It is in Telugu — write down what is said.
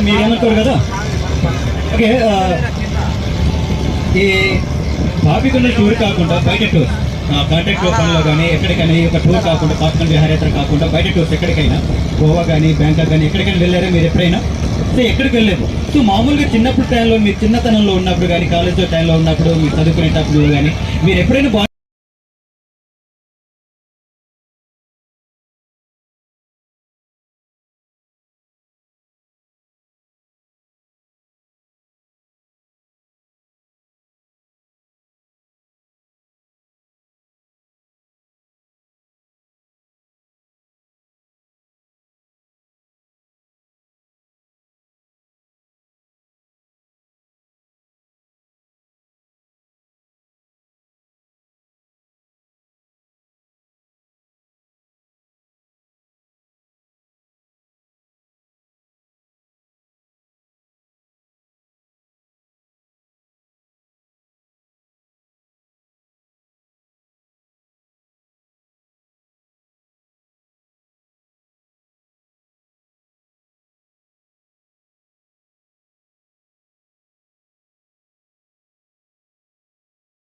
మీరేమంటారు కదా? ఓకే ఈ పాపికొండ టూర్ కాకుండా బయట టూర్ కాంటాక్ట్ పనిలో కానీ ఎక్కడికైనా ఈ యొక్క టూర్ కాకుండా పాపికొండ విహారయాత్ర కాకుండా బయట టూర్స్ ఎక్కడికైనా గోవా కానీ బ్యాంకాక్ కానీ ఎక్కడికైనా వెళ్ళారా మీరు ఎప్పుడైనా? సో ఎక్కడికి వెళ్ళలేదు. సో మామూలుగా చిన్నప్పుడు టైంలో మీరు చిన్నతనంలో ఉన్నప్పుడు కానీ కాలేజ్లో టైంలో ఉన్నప్పుడు మీరు చదువుకునేటప్పుడు కానీ మీరు ఎప్పుడైనా